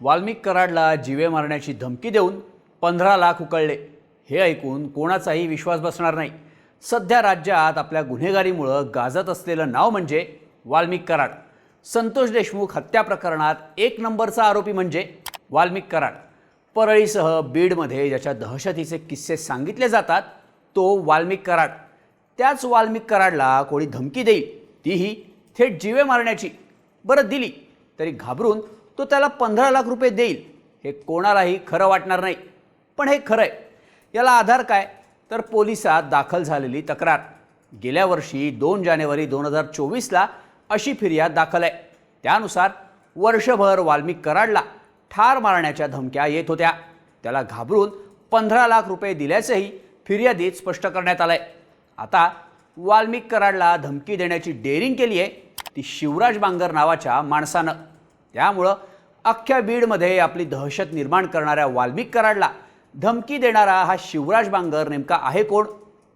वाल्मिक कराडला जीवे मारण्याची धमकी देऊन पंधरा लाख उकळले. हे ऐकून कोणाचाही विश्वास बसणार नाही. सध्या राज्यात आपल्या गुन्हेगारीमुळं गाजत असलेलं नाव म्हणजे वाल्मिक कराड. संतोष देशमुख हत्या प्रकरणात एक नंबरचा आरोपी म्हणजे वाल्मिक कराड. परळीसह बीडमध्ये ज्याच्या दहशतीचे किस्से सांगितले जातात तो वाल्मिक कराड. त्याच वाल्मिक कराडला कोणी धमकी देईल तीही थेट जीवे मारण्याची. बरं दिली. तरी घाबरून तो त्याला पंधरा लाख रुपये देईल. हे कोणालाही खरं वाटणार नाही. पण हे खरं आहे याला आधार काय? तर पोलिसात दाखल झालेली तक्रार. गेल्या वर्षी दोन जानेवारी दोन हजार चोवीसला अशी फिर्याद दाखल आहे. त्यानुसार वर्षभर वाल्मिक कराडला ठार मारण्याच्या धमक्या येत होत्या. त्याला घाबरून पंधरा लाख रुपये दिल्याचंही फिर्यादीत स्पष्ट करण्यात आलंय. आता वाल्मिक कराडला धमकी देण्याची डेअरिंग केली आहे ती शिवराज बांगर नावाच्या माणसानं. त्यामुळं अख्ख्या बीडमध्ये आपली दहशत निर्माण करणाऱ्या वाल्मिक कराडला धमकी देणारा हा शिवराज बांगर नेमका आहे कोण?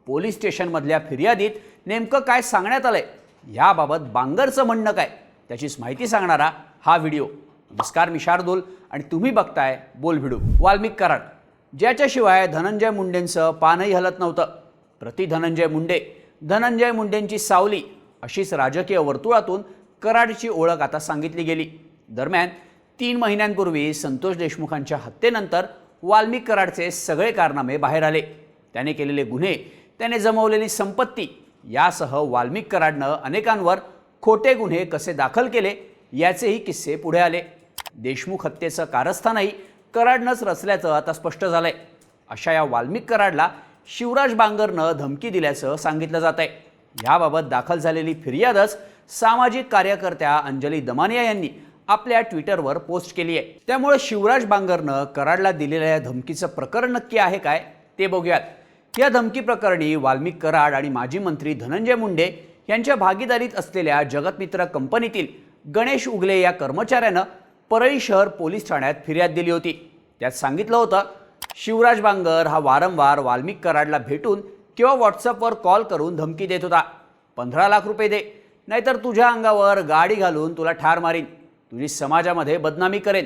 पोलीस स्टेशनमधल्या फिर्यादीत नेमकं काय सांगण्यात आलंय? याबाबत बांगरचं म्हणणं काय? त्याचीच माहिती सांगणारा हा व्हिडिओ. नमस्कार मी शार्दूल आणि तुम्ही बघताय बोल व्हिडिओ वाल्मिक कराड. ज्याच्याशिवाय धनंजय मुंडेंचं पानही हलत नव्हतं. प्रति धनंजय मुंडे. धनंजय मुंडेंची सावली अशीच राजकीय वर्तुळातून कराडची ओळख आता सांगितली गेली. दरम्यान तीन महिन्यांपूर्वी संतोष देशमुखांच्या हत्येनंतर वाल्मिक कराडचे सगळे कारनामे बाहेर आले. त्याने केलेले गुन्हे त्याने जमवलेली संपत्ती यासह वाल्मिक कराडनं अनेकांवर खोटे गुन्हे कसे दाखल केले याचेही किस्से पुढे आले. देशमुख हत्येचं कारस्थानही कराडनंच रचल्याचं आता स्पष्ट झालंय. अशा या वाल्मिक कराडला शिवराज बांगरनं धमकी दिल्याचं सांगितलं जात आहे याबाबत दाखल झालेली फिर्यादच सामाजिक कार्यकर्त्या अंजली दमानिया यांनी आपल्या ट्विटरवर पोस्ट केली आहे. त्यामुळे शिवराज बांगरनं कराडला दिलेल्या या धमकीचं प्रकरण नक्की आहे काय ते बघूयात. या धमकी प्रकरणी वाल्मिक कराड आणि माजी मंत्री धनंजय मुंडे यांच्या भागीदारीत असलेल्या जगतमित्र कंपनीतील गणेश उगले या कर्मचाऱ्यानं परळी शहर पोलीस ठाण्यात फिर्याद दिली होती. त्यात सांगितलं होतं शिवराज बांगर हा वारंवार वाल्मिक कराडला भेटून किंवा व्हॉट्सअपवर कॉल करून धमकी देत होता. पंधरा लाख रुपये दे नाहीतर तुझ्या अंगावर गाडी घालून तुला ठार मारीन. तुझी समाजामध्ये बदनामी करेन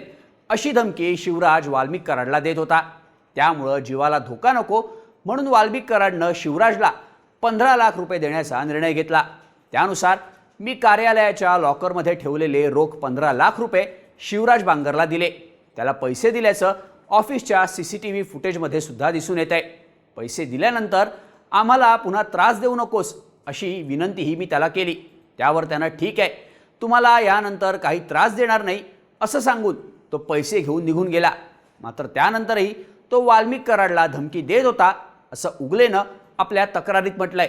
अशी धमकी शिवराज वाल्मिक कराडला देत होता. त्यामुळं जीवाला धोका नको म्हणून वाल्मिक कराडनं शिवराजला पंधरा लाख रुपये देण्याचा निर्णय घेतला. त्यानुसार मी कार्यालयाच्या लॉकरमध्ये ठेवलेले रोख पंधरा लाख रुपये शिवराज बांगरला दिले. त्याला पैसे दिल्याचं ऑफिसच्या सी सी टी व्ही फुटेजमध्ये सुद्धा दिसून येत आहे पैसे दिल्यानंतर आम्हाला पुन्हा त्रास देऊ नकोस अशी विनंतीही मी त्याला केली. त्यावर त्यानं ठीक आहे. तुम्हाला यानंतर काही त्रास देणार नाही असं सांगून तो पैसे घेऊन निघून गेला. मात्र त्यानंतरही तो वाल्मिक कराडला धमकी देत होता असं उगलेनं आपल्या तक्रारीत म्हटलंय.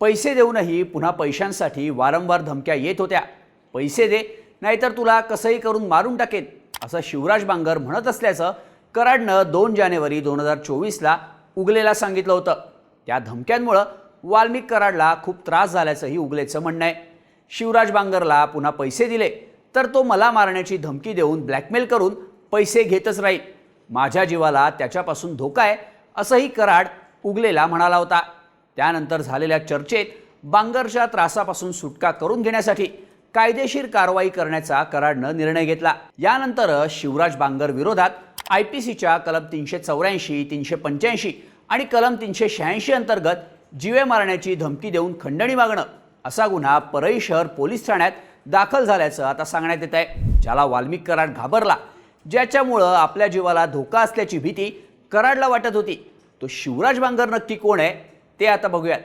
पैसे देऊनही पुन्हा पैशांसाठी वारंवार धमक्या येत होत्या. पैसे दे नाहीतर तुला कसंही करून मारून टाकेन असं शिवराज बांगर म्हणत असल्याचं कराडनं दोन जानेवारी दोन हजार चोवीसला उगलेला सांगितलं होतं. त्या धमक्यांमुळं वाल्मिक कराडला खूप त्रास झाल्याचंही उगलेचं म्हणणं आहे. शिवराज बांगरला पुन्हा पैसे दिले तर तो मला मारण्याची धमकी देऊन ब्लॅकमेल करून पैसे घेतच राहील. माझ्या जीवाला त्याच्यापासून धोका आहे असंही कराड उगलेला म्हणाला होता. त्यानंतर झालेल्या चर्चेत बांगरच्या त्रासापासून सुटका करून घेण्यासाठी कायदेशीर कारवाई करण्याचा कराडनं निर्णय घेतला. यानंतर शिवराज बांगर विरोधात आय पी सीच्या कलम तीनशे चौऱ्याऐंशी तीनशे पंच्याऐंशी आणि कलम तीनशे शहाऐंशी अंतर्गत जीवे मारण्याची धमकी देऊन खंडणी मागणं असा गुन्हा परळी शहर पोलीस ठाण्यात दाखल झाल्याचं आता सांगण्यात येत आहे ज्याला वाल्मिक कराड घाबरला. ज्याच्यामुळं आपल्या जीवाला धोका असल्याची भीती कराडला वाटत होती. तो शिवराज बांगर नक्की कोण आहे ते आता बघूयात.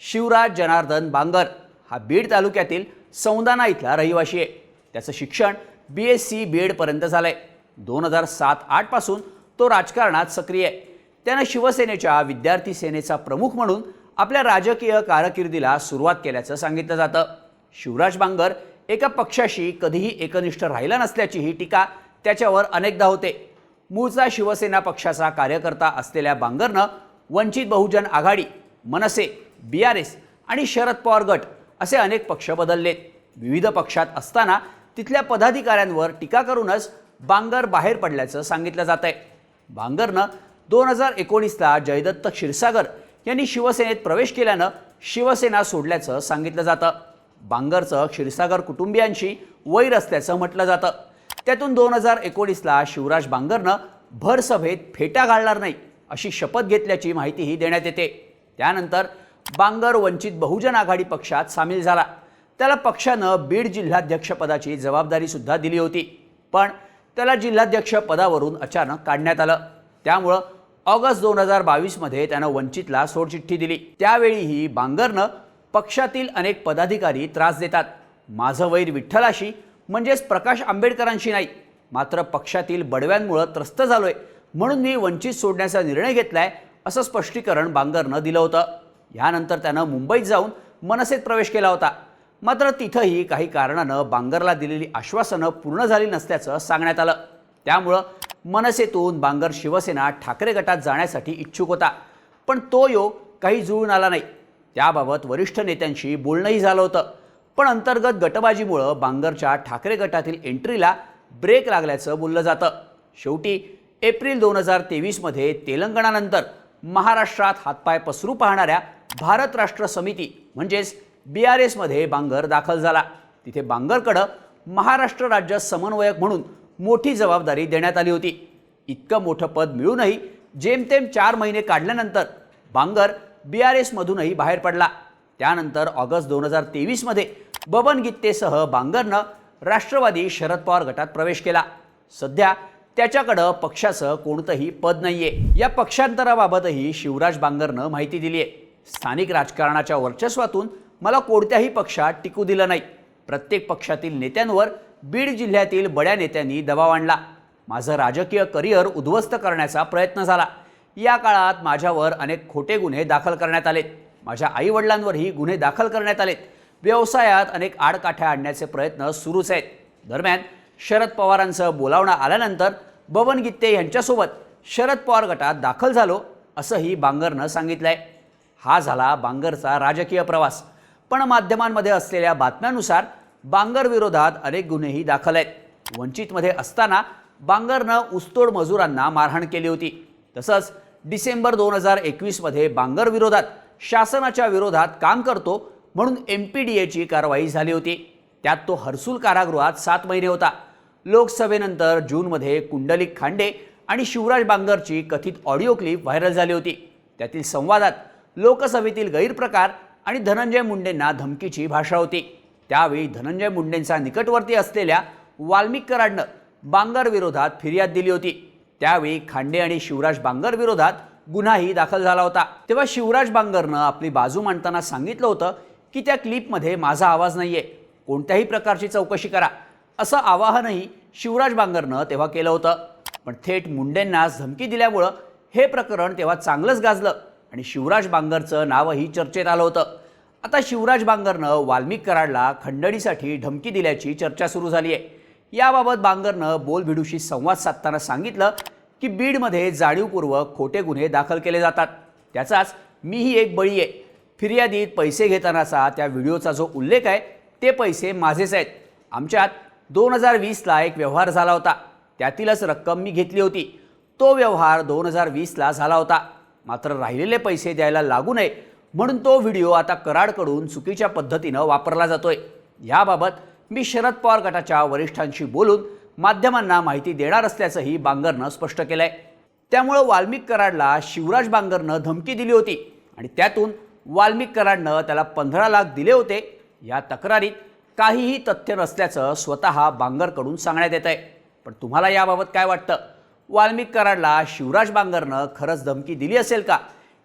शिवराज जनार्दन बांगर हा बीड तालुक्यातील सौंदाना इथला रहिवाशी आहे. त्याचं शिक्षण बी एस सी बी एडपर्यंत झालं आहे दोन हजार सात आठपासून तो राजकारणात सक्रिय आहे. त्यानं शिवसेनेच्या विद्यार्थी सेनेचा प्रमुख म्हणून आपल्या राजकीय कारकिर्दीला सुरुवात केल्याचं सांगितलं जातं. शिवराज बांगर एका पक्षाशी कधीही एकनिष्ठ राहिला नसल्याची ही टीका त्याच्यावर अनेकदा होते. मूळचा शिवसेना पक्षाचा कार्यकर्ता असलेल्या बांगरनं वंचित बहुजन आघाडी मनसे बी आर एस आणि शरद पवार गट असे अनेक पक्ष बदललेत. विविध पक्षात असताना तिथल्या पदाधिकाऱ्यांवर टीका करूनच बांगर बाहेर पडल्याचं सांगितलं जात आहे बांगरनं दोन हजार एकोणीसला जयदत्त क्षीरसागर यांनी शिवसेनेत प्रवेश केल्यानं शिवसेना सोडल्याचं सांगितलं जातं. बांगरचं क्षीरसागर कुटुंबियांशी वैर असल्याचं म्हटलं जातं. त्यातून दोन हजार एकोणीसला शिवराज बांगरनं भरसभेत फेटा घालणार नाही अशी शपथ घेतल्याची माहितीही देण्यात येते. त्यानंतर बांगर वंचित बहुजन आघाडी पक्षात सामील झाला. त्याला पक्षानं बीड जिल्हाध्यक्षपदाची जबाबदारीसुद्धा दिली होती. पण त्याला जिल्हाध्यक्ष पदावरून अचानक काढण्यात आलं. त्यामुळं ऑगस्ट दोन हजार बावीसमध्ये त्यानं वंचितला सोडचिठ्ठी दिली. त्यावेळीही बांगरनं पक्षातील अनेक पदाधिकारी त्रास देतात. माझं वैर विठ्ठलाशी म्हणजेच प्रकाश आंबेडकरांशी नाही मात्र पक्षातील बडव्यांमुळं त्रस्त झालोय. म्हणून मी वंचित सोडण्याचा निर्णय घेतलाय असं स्पष्टीकरण बांगरनं दिलं होतं. यानंतर त्यानं मुंबईत जाऊन मनसेत प्रवेश केला होता. मात्र तिथंही काही कारणानं बांगरला दिलेली आश्वासनं पूर्ण झाली नसल्याचं सांगण्यात आलं. त्यामुळं मनसेतून बांगर शिवसेना ठाकरे गटात जाण्यासाठी इच्छुक होता. पण तो योग काही जुळून आला नाही. त्याबाबत वरिष्ठ नेत्यांशी बोलणंही झालं होतं. पण अंतर्गत गटबाजीमुळं बांगरच्या ठाकरे गटातील एंट्रीला ब्रेक लागल्याचं बोललं जातं. शेवटी एप्रिल दोन हजार तेवीसमध्ये तेलंगणानंतर महाराष्ट्रात हातपाय पसरू पाहणाऱ्या भारत राष्ट्र समिती म्हणजेच बी आर एसमध्ये बांगर दाखल झाला. तिथे बांगरकडं महाराष्ट्र राज्य समन्वयक म्हणून मोठी जबाबदारी देण्यात आली होती. इतकं मोठं पद मिळूनही जेमतेम चार महिने काढल्यानंतर बांगर बी आर एसमधूनही बाहेर पडला. त्यानंतर ऑगस्ट दोन हजार तेवीसमध्ये बबन गित्तेसह बांगरनं राष्ट्रवादी शरद पवार गटात प्रवेश केला. सध्या त्याच्याकडं पक्षाचं कोणतंही पद नाहीये. या पक्षांतराबाबतही शिवराज बांगरनं माहिती दिली आहे स्थानिक राजकारणाच्या वर्चस्वातून मला कोणत्याही पक्षात टिकू दिलं नाही. प्रत्येक पक्षातील नेत्यांवर बीड जिल्ह्यातील बड्या नेत्यांनी दबाव आणला. माझं राजकीय करिअर उद्ध्वस्त करण्याचा प्रयत्न झाला. या काळात माझ्यावर अनेक खोटे गुन्हे दाखल करण्यात आलेत माझ्या आईवडिलांवरही गुन्हे दाखल करण्यात आलेत. व्यवसायात अनेक आडकाठ्या आणण्याचे प्रयत्न सुरूच आहेत. दरम्यान शरद पवारांचं बोलावणं आल्यानंतर बबन गित्ते यांच्यासोबत शरद पवार गटात दाखल झालो असंही बांगरनं आहे हा झाला बांगरचा राजकीय प्रवास. पण माध्यमांमध्ये असलेल्या बातम्यांनुसार बांगर विरोधात अनेक गुन्हेही दाखल आहेत. वंचितमध्ये असताना बांगरनं ऊसतोड मजुरांना मारहाण केली होती. तसंच डिसेंबर दोन हजार एकवीसमध्ये बांगर विरोधात शासनाच्या विरोधात काम करतो म्हणून एम पी डी एची कारवाई झाली होती. त्यात तो हर्सुल कारागृहात सात महिने होता. लोकसभेनंतर जूनमध्ये कुंडलिक खांडे आणि शिवराज बांगरची कथित ऑडिओ क्लिप व्हायरल झाली होती. त्यातील संवादात लोकसभेतील गैरप्रकार आणि धनंजय मुंडेंना धमकीची भाषा होती. त्यावेळी धनंजय मुंडेंचा निकटवर्ती असलेल्या वाल्मिकरांनं बांगर विरोधात फिर्याद दिली होती. त्यावेळी खांडे आणि शिवराज बांगर विरोधात गुन्हाही दाखल झाला होता. तेव्हा शिवराज बांगरनं आपली बाजू मांडताना सांगितलं होतं की त्या क्लिपमध्ये माझा आवाज नाहीये. कोणत्याही प्रकारची चौकशी करा. असं आवाहनही शिवराज बांगरनं तेव्हा केलं होतं. पण थेट मुंडेंना धमकी दिल्यामुळं हे प्रकरण तेव्हा चांगलंच गाजलं आणि शिवराज बांगरचं नावही चर्चेत आलं होतं. आता शिवराज बांगरनं वाल्मिक कराडला खंडणीसाठी धमकी दिल्याची चर्चा सुरू झाली आहे. याबाबत बांगरनं बोलभिडूशी संवाद साधताना सांगितलं की बीडमध्ये जाणीवपूर्वक खोटे गुन्हे दाखल केले जातात. त्याचाच मीही एक बळी आहे. फिर्यादीत पैसे घेतानाचा त्या व्हिडिओचा जो उल्लेख आहे ते पैसे माझेच आहेत. आमच्यात दोन हजार वीसला एक व्यवहार झाला होता. त्यातीलच रक्कम मी घेतली होती. तो व्यवहार दोन हजार वीसला झाला होता. मात्र राहिलेले पैसे द्यायला लागू नये म्हणून तो व्हिडिओ आता कराडकडून चुकीच्या पद्धतीनं वापरला जातोय. याबाबत मी शरद पवार गटाच्या वरिष्ठांशी बोलून माध्यमांना माहिती देणार असल्याचंही बांगरनं स्पष्ट केलंय. त्यामुळं वाल्मिक कराडला शिवराज बांगरनं धमकी दिली होती आणि त्यातून वाल्मिक कराडनं त्याला पंधरा लाख दिले होते या तक्रारीत काहीही तथ्य नसल्याचं स्वतः बांगरकडून सांगण्यात येत आहे पण तुम्हाला याबाबत काय वाटतं? वाल्मिक कराडला शिवराज बांगरनं खरंच धमकी दिली असेल का?